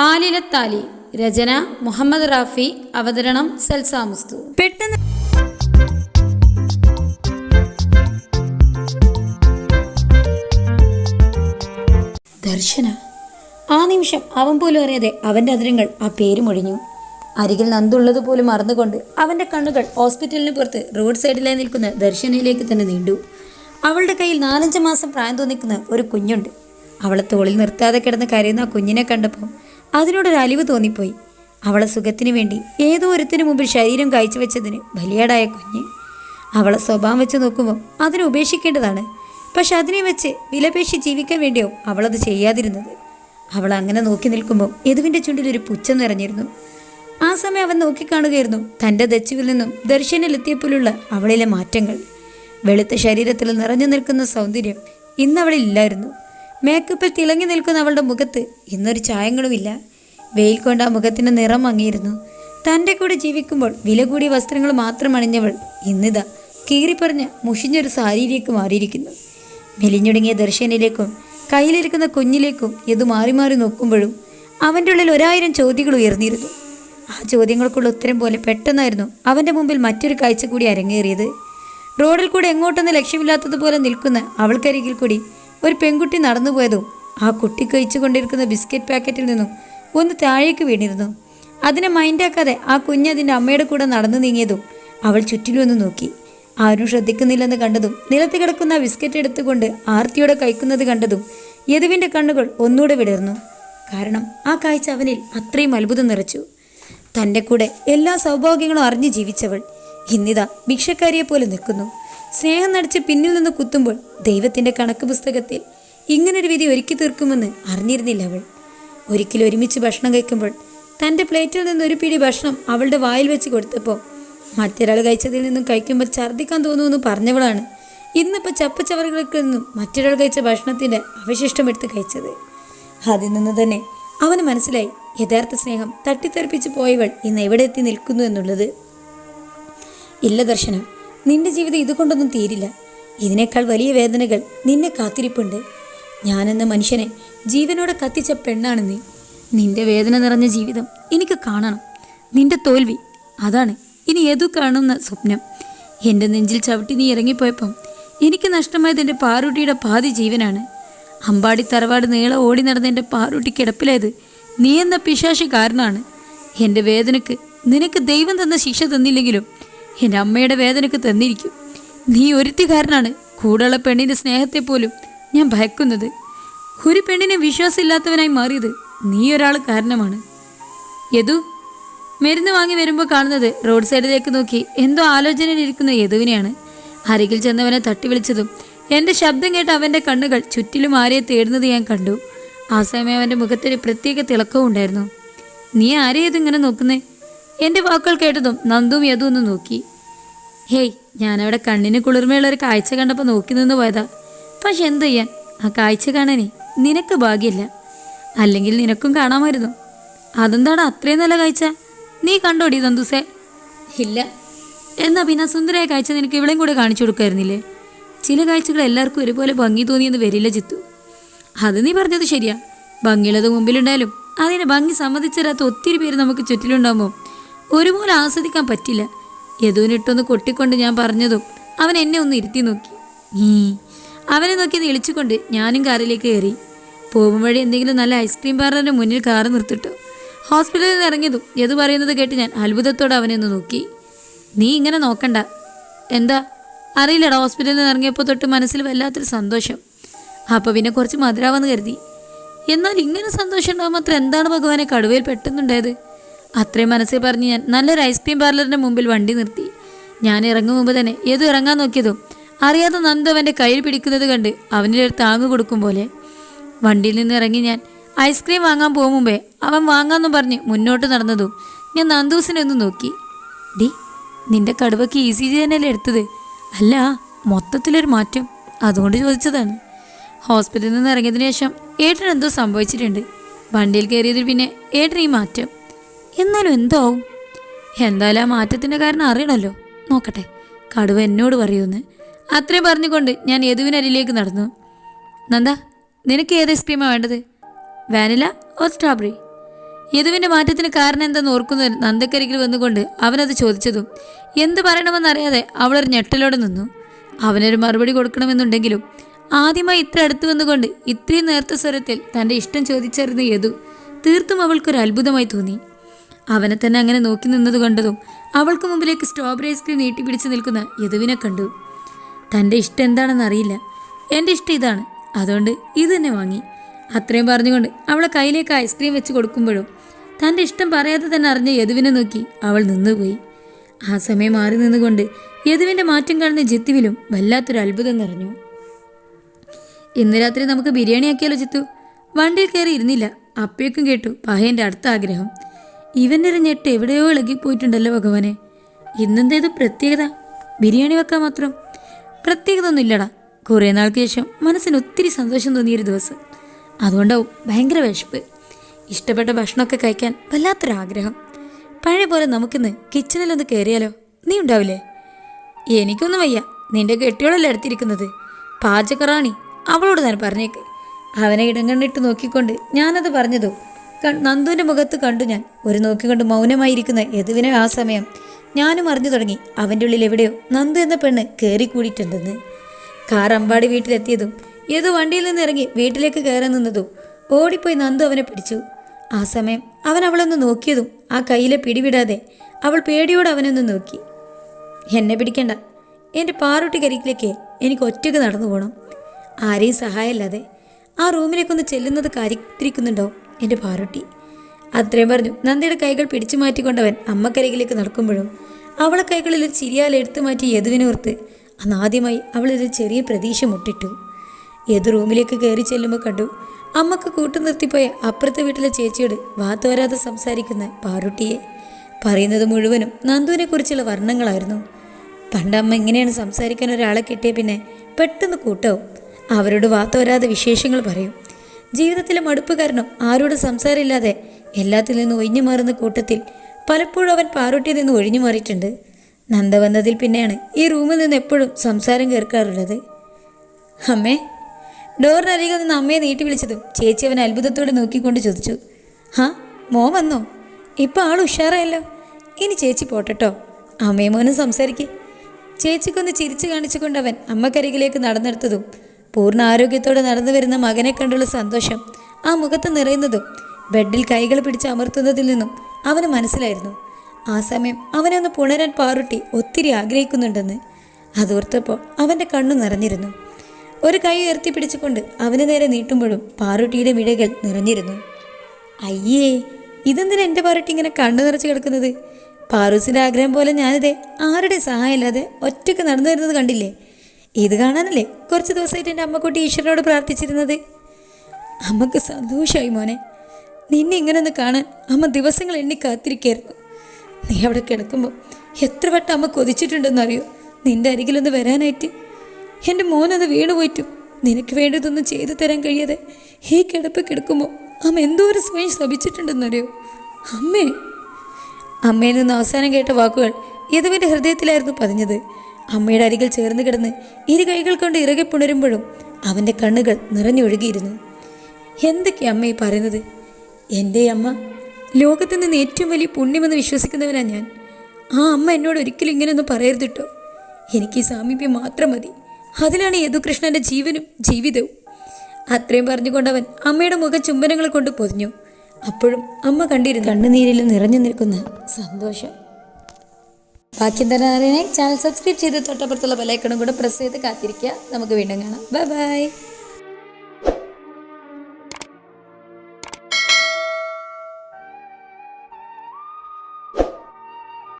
ആലിലത്താലി രചന മുഹമ്മദ് റാഫി അവതരണം സൽസാമുസ്തു പെട്ടെന്ന് ദർശന. ആ നിമിഷം അവൻ പോലും അറിയാതെ അവന്റെ അതിരങ്ങൾ ആ പേര് മൊഴിഞ്ഞു. അരികിൽ നന്ദുള്ളത് പോലും മറന്നുകൊണ്ട് അവന്റെ കണ്ണുകൾ ഹോസ്പിറ്റലിന് പുറത്ത് റോഡ് സൈഡിലായി നിൽക്കുന്ന ദർശനയിലേക്ക് തന്നെ നീണ്ടു. അവളുടെ കയ്യിൽ നാലഞ്ച് മാസം പ്രായം തോന്നിക്കുന്ന ഒരു കുഞ്ഞുണ്ട്. അവളെ തോളിൽ നിർത്താതെ കിടന്ന് കരയുന്ന ആ കുഞ്ഞിനെ കണ്ടപ്പോൾ അതിനോടൊരു അലിവ് തോന്നിപ്പോയി. അവളെ സുഖത്തിന് വേണ്ടി ഏതോ ഒരുത്തിനു മുമ്പിൽ ശരീരം കാഴ്ചവെച്ചതിന് ബലിയാടായ കുഞ്ഞ്. അവളെ സ്വഭാവം വെച്ച് നോക്കുമ്പോൾ അതിനെ ഉപേക്ഷിക്കേണ്ടതാണ്. പക്ഷെ അതിനെ വെച്ച് വിലപേശി ജീവിക്കാൻ വേണ്ടിയോ അവളത് ചെയ്യാതിരുന്നത്. അവൾ അങ്ങനെ നോക്കി നിൽക്കുമ്പോൾ യദുവിന്റെ ചുണ്ടിൽ ഒരു പുച്ഛം നിറഞ്ഞിരുന്നു. ആ സമയം അവൻ നോക്കിക്കാണുകയായിരുന്നു തന്റെ ദച്ചുവിൽ നിന്നും ദർശനിലെത്തിയപ്പോലുള്ള അവളിലെ മാറ്റങ്ങൾ. വെളുത്ത ശരീരത്തിൽ നിറഞ്ഞു നിൽക്കുന്ന സൗന്ദര്യം ഇന്നവളില്ലായിരുന്നു മേക്കപ്പിൽ തിളങ്ങി നിൽക്കുന്ന അവളുടെ മുഖത്ത് ഇന്നൊരു ചായങ്ങളുമില്ല. വെയിൽ കൊണ്ട് ആ മുഖത്തിന്റെ നിറം മങ്ങിയിരുന്നു. തന്റെ കൂടെ ജീവിക്കുമ്പോൾ വില കൂടിയ വസ്ത്രങ്ങൾ മാത്രം അണിഞ്ഞവൾ ഇന്നിതാ കീറിപ്പറഞ്ഞ മുഷിഞ്ഞൊരു സാരിയിലേക്ക് മാറിയിരിക്കുന്നു. മെലിഞ്ഞുടങ്ങിയ ദർശനിലേക്കും കയ്യിലിരിക്കുന്ന കുഞ്ഞിലേക്കും ഇത് മാറി മാറി നോക്കുമ്പോഴും അവന്റെ ഉള്ളിൽ ഒരായിരം ചോദ്യങ്ങൾ ഉയർന്നിരുന്നു. ആ ചോദ്യങ്ങൾക്കുള്ള ഉത്തരം പോലെ പെട്ടെന്നായിരുന്നു അവന്റെ മുമ്പിൽ മറ്റൊരു കാഴ്ച കൂടി അരങ്ങേറിയത്. റോഡിൽ കൂടെ എങ്ങോട്ടൊന്നും ലക്ഷ്യമില്ലാത്തതുപോലെ നിൽക്കുന്ന അവൾക്കരികിൽ കൂടി ഒരു പെൺകുട്ടി നടന്നുപോയതും ആ കുട്ടി കഴിച്ചു കൊണ്ടിരിക്കുന്ന ബിസ്ക്കറ്റ് പാക്കറ്റിൽ നിന്നും ഒന്ന് താഴേക്ക് വീണിരുന്നു. അതിനെ മൈൻഡാക്കാതെ ആ കുഞ്ഞ് അതിന്റെ അമ്മയുടെ കൂടെ നടന്നു നീങ്ങിയതും അവൾ ചുറ്റിലും ഒന്ന് നോക്കി. ആരും ശ്രദ്ധിക്കുന്നില്ലെന്ന് കണ്ടതും നിലത്ത് കിടക്കുന്ന ബിസ്ക്കറ്റ് എടുത്തുകൊണ്ട് ആർത്തിയോടെ കഴിക്കുന്നത് കണ്ടതും യദുവിന്റെ കണ്ണുകൾ ഒന്നുകൂടെ വിടർന്നു. കാരണം ആ കാഴ്ച അവനിൽ അത്രയും അത്ഭുതം നിറച്ചു. തന്റെ കൂടെ എല്ലാ സൗഭാഗ്യങ്ങളും അറിഞ്ഞു ജീവിച്ചവൾ ഇന്നിതാ ഭിക്ഷക്കാരിയെ പോലെ നിൽക്കുന്നു. സ്നേഹം നടിച്ച് പിന്നിൽ നിന്ന് കുത്തുമ്പോൾ ദൈവത്തിന്റെ കണക്ക് പുസ്തകത്തിൽ ഇങ്ങനൊരു വിധി ഒരുക്കി തീർക്കുമെന്ന് അറിഞ്ഞിരുന്നില്ല അവൾ. ഒരിക്കലും ഒരുമിച്ച് ഭക്ഷണം കഴിക്കുമ്പോൾ തന്റെ പ്ലേറ്റിൽ നിന്ന് ഒരു പിടി ഭക്ഷണം അവളുടെ വായിൽ വെച്ച് കൊടുത്തപ്പോൾ മറ്റൊരാൾ കഴിച്ചതിൽ നിന്നും കഴിക്കുമ്പോൾ ഛർദ്ദിക്കാൻ തോന്നുമെന്ന് പറഞ്ഞവളാണ് ഇന്നിപ്പോൾ ചപ്പച്ചവറുകൾക്ക് നിന്നും മറ്റൊരാൾ കഴിച്ച ഭക്ഷണത്തിന്റെ അവശിഷ്ടം എടുത്ത് കഴിച്ചത്. അതിൽ നിന്ന് തന്നെ അവന് മനസ്സിലായി യഥാർത്ഥ സ്നേഹം തട്ടിത്തെറിപ്പിച്ച് പോയവൾ ഇന്ന് എവിടെ എത്തി നിൽക്കുന്നു എന്നുള്ളത്. ഇല്ല ദർശന നിന്റെ ജീവിതം ഇതുകൊണ്ടൊന്നും തീരില്ല. ഇതിനേക്കാൾ വലിയ വേദനകൾ നിന്നെ കാത്തിരിപ്പുണ്ട്. ഞാനെന്ന മനുഷ്യനെ ജീവനോടെ കത്തിച്ച പെണ്ണാണ് നീ. നിന്റെ വേദന നിറഞ്ഞ ജീവിതം എനിക്ക് കാണണം. നിന്റെ തോൽവി അതാണ് ഇനി ഏതു കാണുന്ന സ്വപ്നം. എന്റെ നെഞ്ചിൽ ചവിട്ടി നീ ഇറങ്ങിപ്പോയപ്പം എനിക്ക് നഷ്ടമായത് എന്റെ പാറൂട്ടിയുടെ പാതി ജീവനാണ്. അമ്പാടി തറവാട് നീളം ഓടി നടന്ന എന്റെ പാറൂട്ടി കിടപ്പിലായത് നീ എന്ന പിശാശി കാരണമാണ് എന്റെ വേദനക്ക് നിനക്ക് ദൈവം തന്ന ശിക്ഷ തന്നില്ലെങ്കിലും എന്റെ അമ്മയുടെ വേദനയ്ക്ക് തന്നിരിക്കും. നീ ഒരുത്തിക്കാരനാണ്. കൂടെയുള്ള പെണ്ണിന്റെ സ്നേഹത്തെ പോലും ഞാൻ ഭയക്കുന്നത്. ഒരു പെണ്ണിനെ വിശ്വാസമില്ലാത്തവനായി മാറിയത് നീ ഒരാൾ കാരണമാണ്. യദു മരുന്ന് വാങ്ങി വരുമ്പോൾ കാണുന്നത് റോഡ് സൈഡിലേക്ക് നോക്കി എന്തോ ആലോചനയിലിരിക്കുന്ന യദുവിനെയാണ്. അരികിൽ ചെന്നവനെ തട്ടി വിളിച്ചതും എന്റെ ശബ്ദം കേട്ട് അവന്റെ കണ്ണുകൾ ചുറ്റിലും ആരെയെ തേടുന്നത് ഞാൻ കണ്ടു. ആ സമയം അവന്റെ മുഖത്തൊരു പ്രത്യേക തിളക്കവും ഉണ്ടായിരുന്നു. നീ ആരെയത് ഇങ്ങനെ നോക്കുന്നേ? എന്റെ വാക്കുകൾ കേട്ടതും നന്ദും യതു ഒന്ന് നോക്കി. ഹേയ് ഞാനവിടെ കണ്ണിന് കുളിർമയുള്ള ഒരു കാഴ്ച കണ്ടപ്പോൾ നോക്കി നിന്ന് പോയതാ. പക്ഷെ എന്ത് ചെയ്യാൻ? ആ കാഴ്ച കാണാനേ നിനക്ക് ഭാഗ്യമില്ല. അല്ലെങ്കിൽ നിനക്കും കാണാമായിരുന്നു. അതെന്താണ് അത്രയും നല്ല കാഴ്ച? നീ കണ്ടോടി നന്ദുസേ? ഇല്ല. എന്നാ പിന്നെ സുന്ദരായ കാഴ്ച നിനക്ക് ഇവിടെയും കൂടെ കാണിച്ചു കൊടുക്കായിരുന്നില്ലേ? ചില കാഴ്ചകൾ എല്ലാവർക്കും ഒരുപോലെ ഭംഗി തോന്നിയെന്ന് വരില്ല ചിത്തു. അത് നീ പറഞ്ഞത് ശരിയാ. ഭംഗിയുള്ളത് മുമ്പിലുണ്ടായാലും അതിനെ ഭംഗി സമ്മതിച്ചരാത്ത ഒത്തിരി പേര് നമുക്ക് ചുറ്റിലുണ്ടാകുമ്പോൾ ഒരുപോലെ ആസ്വദിക്കാൻ പറ്റില്ല. യദുവിനിട്ടൊന്ന് കൊട്ടിക്കൊണ്ട് ഞാൻ പറഞ്ഞതും അവൻ എന്നെ ഒന്ന് ഇരുത്തി നോക്കി. ഈ അവനെ നോക്കി ഇളിച്ചുകൊണ്ട് ഞാനും കാറിലേക്ക് കയറി. പോകും വഴി എന്തെങ്കിലും നല്ല ഐസ്ക്രീം പാർലറിന്റെ മുന്നിൽ കാർ നിർത്തിട്ടു. ഹോസ്പിറ്റലിൽ നിന്ന് ഇറങ്ങിയതും യദു പറയുന്നത് കേട്ട് ഞാൻ അത്ഭുതത്തോടെ അവനെ ഒന്ന് നോക്കി. നീ ഇങ്ങനെ നോക്കണ്ട. എന്താ? അറിയില്ലടാ ഹോസ്പിറ്റലിൽ നിന്ന് ഇറങ്ങിയപ്പോൾ തൊട്ട് മനസ്സിൽ വല്ലാത്തൊരു സന്തോഷം. അപ്പോൾ പിന്നെ കുറച്ച് മധുരാവെന്ന് കരുതി. എന്നാൽ ഇങ്ങനെ സന്തോഷം ഉണ്ടാകുമ്പോൾ മാത്രം എന്താണ് ഭഗവാനെ കടുവയിൽ പെട്ടെന്നുണ്ടായത് അത്രയും മനസ്സിൽ പറഞ്ഞ് ഞാൻ നല്ലൊരു ഐസ്ക്രീം പാർലറിന്റെ മുമ്പിൽ വണ്ടി നിർത്തി. ഞാൻ ഇറങ്ങും മുമ്പ് തന്നെ ഏതു ഇറങ്ങാൻ നോക്കിയതും അറിയാതെ നന്ദു അവന്റെ കയ്യിൽ പിടിക്കുന്നത് കണ്ട് അവന്റെ ഒരു താങ്ങ് കൊടുക്കും പോലെ. വണ്ടിയിൽ നിന്ന് ഇറങ്ങി ഞാൻ ഐസ്ക്രീം വാങ്ങാൻ പോകും മുമ്പേ അവൻ വാങ്ങാമെന്നും പറഞ്ഞ് മുന്നോട്ട് നടന്നതും ഞാൻ നന്ദൂസിനെ ഒന്ന് നോക്കി. ഡി നിന്റെ കടുവയ്ക്ക് സി ജി തന്നെയല്ലേ എടുത്തത്? അല്ല മൊത്തത്തിലൊരു മാറ്റം. അതുകൊണ്ട് ചോദിച്ചതാണ്. ഹോസ്പിറ്റലിൽ നിന്ന് ഇറങ്ങിയതിന് ശേഷം ഏട്ടൻ എന്തോ സംഭവിച്ചിട്ടുണ്ട്. വണ്ടിയിൽ കയറിയതിൽ പിന്നെ ഏട്ടൻ ഈ മാറ്റം. എന്നാലും എന്താവും? എന്തായാലും ആ മാറ്റത്തിന്റെ കാരണം അറിയണമല്ലോ നോക്കട്ടെ കടുവ എന്നോട് പറയൂന്ന് അത്രയും പറഞ്ഞുകൊണ്ട് ഞാൻ യദുവിനരിലേക്ക് നടന്നു. നന്ദ നിനക്ക് ഏത് ഐസ്ക്രീമാണ് വേണ്ടത്? വാനില ഓർ സ്ട്രോബറി യദുവിന്റെ മാറ്റത്തിന് കാരണം എന്തെന്ന് ഓർക്കുന്നവർ നന്ദക്കരികിൽ വന്നുകൊണ്ട് അവനത് ചോദിച്ചതും എന്ത് പറയണമെന്നറിയാതെ അവളൊരു ഞെട്ടലോടെ നിന്നു. അവനൊരു മറുപടി കൊടുക്കണമെന്നുണ്ടെങ്കിലും ആദ്യമായി ഇത്ര അടുത്ത് വന്നുകൊണ്ട് ഇത്രയും നേർത്ത സ്വരത്തിൽ തന്റെ ഇഷ്ടം ചോദിച്ചറിഞ്ഞ യദു തീർത്തും അവൾക്കൊരു അത്ഭുതമായി തോന്നി. അവനെ തന്നെ അങ്ങനെ നോക്കി നിന്നത് കണ്ടതും അവൾക്ക് മുമ്പിലേക്ക് സ്ട്രോബെറി ഐസ്ക്രീം നീട്ടിപ്പിടിച്ച് നിൽക്കുന്ന യദുവിനെ കണ്ടു. തന്റെ ഇഷ്ടം എന്താണെന്ന് അറിയില്ല. എന്റെ ഇഷ്ടം ഇതാണ്. അതുകൊണ്ട് ഇത് തന്നെ വാങ്ങി. അത്രയും പറഞ്ഞുകൊണ്ട് അവളെ കയ്യിലേക്ക് ഐസ്ക്രീം വെച്ച് കൊടുക്കുമ്പോഴും തന്റെ ഇഷ്ടം പറയാതെ തന്നെ അറിഞ്ഞ യദുവിനെ നോക്കി അവൾ നിന്നുപോയി. ആ സമയം മാറി നിന്നുകൊണ്ട് യദുവിന്റെ മാറ്റം കാണുന്ന ജിത്തുവിലും വല്ലാത്തൊരു അത്ഭുതം നിറഞ്ഞു. ഇന്ന് രാത്രി നമുക്ക് ബിരിയാണി ആക്കിയാലോ ജിത്തു? വണ്ടിയിൽ കയറി ഇരുന്നില്ല. അപ്പേക്കും കേട്ടു പഹയന്റെ അടുത്ത ആഗ്രഹം. ഇവന്റെ ഒരു ഞെട്ട് എവിടെയോ ഇളകിപ്പോയിട്ടുണ്ടല്ലോ ഭഗവാനെ. ഇന്നെന്തേത് പ്രത്യേകത? ബിരിയാണി വെക്കാൻ മാത്രം? പ്രത്യേകത ഒന്നും ഇല്ലടാ കുറേ നാൾക്ക് ശേഷം മനസ്സിന് ഒത്തിരി സന്തോഷം തോന്നിയൊരു ദിവസം. അതുകൊണ്ടാവും ഭയങ്കര വിശപ്പ്. ഇഷ്ടപ്പെട്ട ഭക്ഷണമൊക്കെ കഴിക്കാൻ വല്ലാത്തൊരാഗ്രഹം. പഴയ പോലെ നമുക്കിന്ന് കിച്ചണിലൊന്ന് കയറിയാലോ നീ ഉണ്ടാവില്ലേ? എനിക്കൊന്നും വയ്യ. നിന്റെ കെട്ടിയോളല്ലേ അടുത്തിരിക്കുന്നത്? പാചകറാണി. അവളോട് ഞാൻ പറഞ്ഞേക്ക്. അവനെ ഇടം കണ്ടിട്ട് നോക്കിക്കൊണ്ട് ഞാനത് പറഞ്ഞതോ. നന്ദുവിന്റെ മുഖത്ത് കണ്ടു ഞാൻ. ഒരു നോക്കിക്കൊണ്ട് മൗനമായിരിക്കുന്ന യദുവിനെ ആ സമയം. ഞാനും അറിഞ്ഞു തുടങ്ങി. അവന്റെ ഉള്ളിൽ എവിടെയോ നന്ദു എന്ന പെണ്ണ് കയറിക്കൂടിയിട്ടുണ്ടെന്ന് കാർ അമ്പാടി വീട്ടിലെത്തിയതും യദു വണ്ടിയിൽ നിന്ന് ഇറങ്ങി വീട്ടിലേക്ക് കയറാൻ നിന്നതും ഓടിപ്പോയി നന്ദു അവനെ പിടിച്ചു. ആ സമയം അവൻ അവളൊന്ന് നോക്കിയതും ആ കയ്യിലെ പിടിവിടാതെ അവൾ പേടിയോടെ അവനൊന്ന് നോക്കി. എന്നെ പിടിക്കണ്ട. എന്റെ പാറുട്ടി കരിക്കിലേക്ക് എനിക്ക് ഒറ്റയ്ക്ക് നടന്നു പോകണം ആരെയും സഹായമില്ലാതെ ആ റൂമിലേക്കൊന്ന് ചെല്ലുന്നത് കാത്തിരിക്കുന്നുണ്ടോ എന്റെ പാറുട്ടി. അത്രയും പറഞ്ഞു. നന്ദിയുടെ കൈകൾ പിടിച്ചു മാറ്റിക്കൊണ്ടവൻ അമ്മക്കരികിലേക്ക് നടക്കുമ്പോഴും അവളെ കൈകളിൽ ഒരു ചിരിയാൽ എടുത്തു മാറ്റി യദുവിനോർത്ത് അന്ന് ആദ്യമായി അവളൊരു ചെറിയ പ്രതീക്ഷ മുട്ടിട്ടു. യദു റൂമിലേക്ക് കയറി ചെല്ലുമ്പോൾ കണ്ടു അമ്മയ്ക്ക് കൂട്ടു നിർത്തിപ്പോയ അപ്പുറത്തെ വീട്ടിലെ ചേച്ചിയോട് വാത്തോരാതെ സംസാരിക്കുന്ന പാറുട്ടിയെ. പറയുന്നത് മുഴുവനും നന്ദുവിനെ കുറിച്ചുള്ള വർണങ്ങളായിരുന്നു. പണ്ടമ്മ ഇങ്ങനെയാണ് സംസാരിക്കാൻ ഒരാളെ കിട്ടിയ പിന്നെ പെട്ടെന്ന് കൂട്ടാവും അവരോട് വാത്തോരാതെ വിശേഷങ്ങൾ പറയും. ജീവിതത്തിലെ മടുപ്പ് കാരണം ആരോടും സംസാരമില്ലാതെ എല്ലാത്തിൽ നിന്നും ഒഴിഞ്ഞു മാറുന്ന കൂട്ടത്തിൽ പലപ്പോഴും അവൻ പാറൂട്ടിയിൽ നിന്ന് ഒഴിഞ്ഞു മാറിയിട്ടുണ്ട്. നന്ദ വന്നതിൽ പിന്നെയാണ് ഈ റൂമിൽ നിന്ന് എപ്പോഴും സംസാരം കേൾക്കാറുള്ളത്. അമ്മേ ഡോറിനരികിൽ നിന്ന് അമ്മയെ നീട്ടി വിളിച്ചതും ചേച്ചി അവൻ അത്ഭുതത്തോടെ നോക്കിക്കൊണ്ട് ചോദിച്ചു ഹാ മോ വന്നോ? ഇപ്പം ആൾ ഉഷാറായല്ലോ. ഇനി ചേച്ചി പോട്ടെട്ടോ. അമ്മയും മോനും സംസാരിക്കേ. ചേച്ചിക്കൊന്ന് ചിരിച്ചു കാണിച്ചുകൊണ്ട് അവൻ അമ്മക്കരികിലേക്ക് നടന്നെടുത്തതും പൂർണ ആരോഗ്യത്തോടെ നടന്നു വരുന്ന മകനെ കണ്ടുള്ള സന്തോഷം ആ മുഖത്ത് നിറയുന്നതും ബെഡിൽ കൈകൾ പിടിച്ച് അമർത്തുന്നതിൽ നിന്നും അവന് മനസ്സിലായിരുന്നു. ആ സമയം അവനെ ഒന്ന് പുണരാൻ പാറുട്ടി ഒത്തിരി ആഗ്രഹിക്കുന്നുണ്ടെന്ന്. അതോർത്തപ്പോൾ അവന്റെ കണ്ണു നിറഞ്ഞിരുന്നു. ഒരു കൈ ഉയർത്തി പിടിച്ചുകൊണ്ട് അവന് നേരെ നീട്ടുമ്പോഴും പാറുട്ടിയുടെ മിഴകൾ നിറഞ്ഞിരുന്നു. അയ്യേ ഇതെന്തിനാ എന്റെ പാറുട്ടി ഇങ്ങനെ കണ്ണു നിറച്ച് കിടക്കുന്നത്? പാറൂസിന്റെ ആഗ്രഹം പോലെ ഞാനിതേ ആരുടെ സഹായമില്ലാതെ ഒറ്റയ്ക്ക് നടന്നു വരുന്നത് കണ്ടില്ലേ? ഇത് കാണാനല്ലേ കുറച്ച് ദിവസമായിട്ട് എന്റെ അമ്മക്കുട്ടി ഈശ്വരനോട് പ്രാർത്ഥിച്ചിരുന്നത്? അമ്മയ്ക്ക് സന്തോഷമായി മോനെ. നിന്നെ ഇങ്ങനെ ഒന്ന് കാണാൻ അമ്മ ദിവസങ്ങൾ എണ്ണി കാത്തിരിക്കായിരുന്നു. നീ അവിടെ കിടക്കുമ്പോൾ എത്ര വട്ടം അമ്മ കൊതിച്ചിട്ടുണ്ടെന്നറിയോ നിന്റെ അരികിലൊന്ന് വരാനായിട്ട്. എന്റെ മോനത് വീണു പോയിട്ടും. നിനക്ക് വേണ്ടതൊന്നും ചെയ്തു തരാൻ കഴിയാതെ ഈ കിടപ്പ് കിടക്കുമ്പോൾ അമ്മ എന്തോരം സ്വയം ശ്രമിച്ചിട്ടുണ്ടെന്നറിയോ അമ്മേ. അമ്മയിൽ നിന്ന് അവസാനം കേട്ട വാക്കുകൾ യദുവിന്റെ ഹൃദയത്തിലായിരുന്നു പതിഞ്ഞത്. അമ്മയുടെ അരികിൽ ചേർന്ന് കിടന്ന് ഇരു കൈകൾ കൊണ്ട് ഇറകെ പുണരുമ്പോഴും അവന്റെ കണ്ണുകൾ നിറഞ്ഞൊഴുകിയിരുന്നു. എന്തൊക്കെയാ അമ്മ ഈ പറയുന്നത്? എന്റെ അമ്മ ലോകത്ത് നിന്ന് ഏറ്റവും വലിയ പുണ്യമെന്ന് വിശ്വസിക്കുന്നവനാ ഞാൻ. ആ അമ്മ എന്നോട് ഒരിക്കലും ഇങ്ങനെയൊന്നും പറയരുത് കേട്ടോ എനിക്ക് ഈ സാമീപ്യം മാത്രം മതി. അതിലാണ് യദുകൃഷ്ണന്റെ ജീവനും ജീവിതവും. അത്രയും പറഞ്ഞുകൊണ്ടവൻ അമ്മയുടെ മുഖ ചുംബനങ്ങൾ കൊണ്ട് പൊതിഞ്ഞു. അപ്പോഴും അമ്മ കണ്ടിരുന്നു കണ്ണുനീരിൽ നിറഞ്ഞു നിൽക്കുന്ന സന്തോഷം. ബാക്കി എന്താ അറിയാനായി ചാനൽ സബ്സ്ക്രൈബ് ചെയ്ത് തൊട്ടപ്പുറത്തുള്ള ബെലൈക്കണും കൂടെ പ്രസ് ചെയ്ത് കാത്തിരിക്കുക. നമുക്ക് വീണ്ടും കാണാം. Bye bye